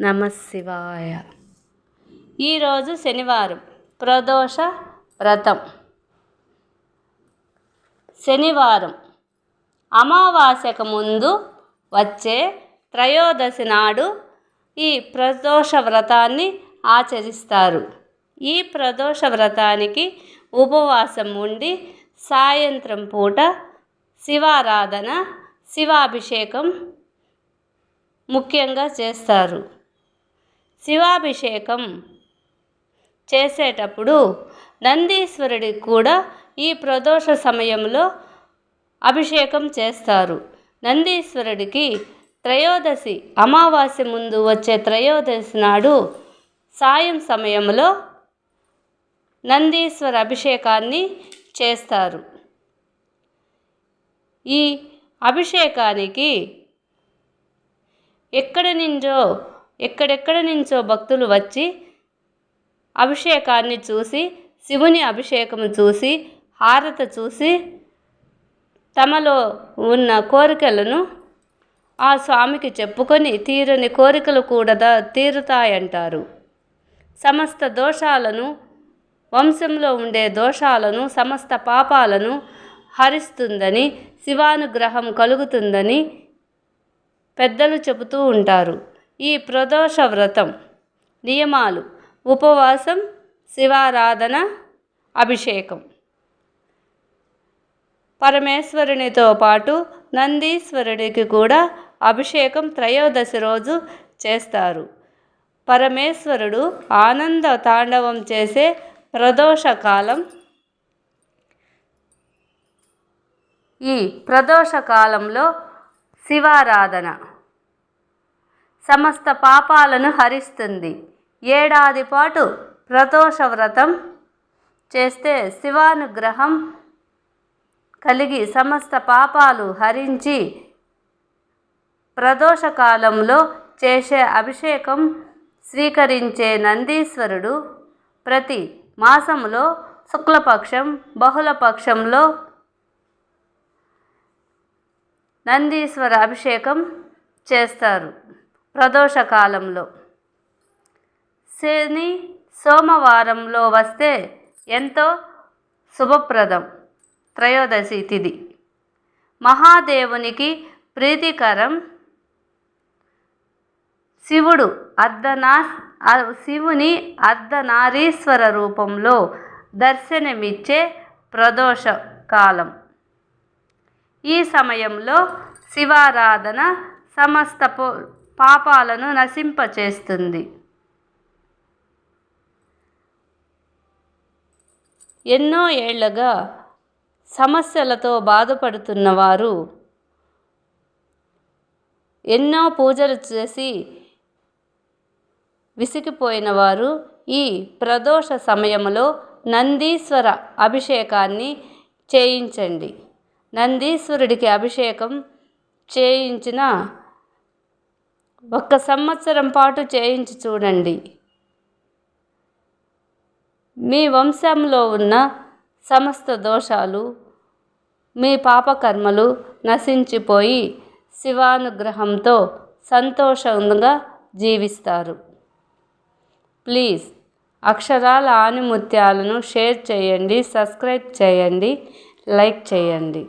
నమశివాయ ఈరోజు శనివారం ప్రదోష వ్రతం. శనివారం అమావాస్యకు ముందు వచ్చే త్రయోదశి నాడు ఈ ప్రదోష వ్రతాన్ని ఆచరిస్తారు. ఈ ప్రదోష వ్రతానికి ఉపవాసం ఉండి సాయంత్రం పూట శివారాధన శివాభిషేకం ముఖ్యంగా చేస్తారు. శివాభిషేకం చేసేటప్పుడు నందీశ్వరుడికి కూడా ఈ ప్రదోష సమయంలో అభిషేకం చేస్తారు. నందీశ్వరుడికి త్రయోదశి అమావాస్య ముందు వచ్చే త్రయోదశి నాడు సాయం సమయంలో నందీశ్వర అభిషేకాన్ని చేస్తారు. ఈ అభిషేకానికి ఎక్కడి నుంచో ఎక్కడెక్కడ నుంచో భక్తులు వచ్చి అభిషేకాన్ని చూసి శివుని అభిషేకం చూసి హారత చూసి తమలో ఉన్న కోరికలను ఆ స్వామికి చెప్పుకొని తీరని కోరికలు కూడా తీరుతాయంటారు. సమస్త దోషాలను వంశంలో ఉండే దోషాలను సమస్త పాపాలను హరిస్తుందని శివానుగ్రహం కలుగుతుందని పెద్దలు చెబుతూ ఉంటారు. ఈ ప్రదోష వ్రతం నియమాలు ఉపవాసం శివారాధన అభిషేకం. పరమేశ్వరునితో పాటు నందీశ్వరుడికి కూడా అభిషేకం త్రయోదశి రోజు చేస్తారు. పరమేశ్వరుడు ఆనంద తాండవం చేసే ప్రదోష కాలం ఈ ప్రదోష కాలంలో శివారాధన. సమస్త పాపాలను హరిస్తుంది. ఏడాది పాటు ప్రదోష వ్రతం చేస్తే శివానుగ్రహం కలిగి సమస్త పాపాలు హరించి ప్రదోషకాలంలో చేసే అభిషేకం స్వీకరించే నందీశ్వరుడు ప్రతి మాసంలో శుక్లపక్షం బహుళపక్షంలో నందీశ్వర అభిషేకం చేస్తారు. ప్రదోష కాలంలో శని సోమవారంలో వస్తే ఎంతో శుభప్రదం. త్రయోదశి తిథి మహాదేవునికి ప్రీతికరం శివుడు అర్ధనా శివుని అర్ధనారీశ్వర రూపంలో దర్శనమిచ్చే ప్రదోష కాలం ఈ సమయంలో శివారాధన సమస్త పాపాలను నశింపచేస్తుంది. ఎన్నో ఏళ్ళగా సమస్యలతో బాధపడుతున్న వారు ఎన్నో పూజలు చేసి విసిగిపోయిన వారు ఈ ప్రదోష సమయంలో నందీశ్వర అభిషేకాన్ని చేయించండి. నందీశ్వరుడికి అభిషేకం చేయించిన ఒక్క సంవత్సరం పాటు చేయించి చూడండి. మీ వంశంలో ఉన్న సమస్త దోషాలు మీ పాపకర్మలు నశించిపోయి శివానుగ్రహంతో సంతోషంగా జీవిస్తారు. ప్లీజ్ అక్షరాల ఆనిముత్యాలను షేర్ చేయండి సబ్స్క్రైబ్ చేయండి లైక్ చేయండి.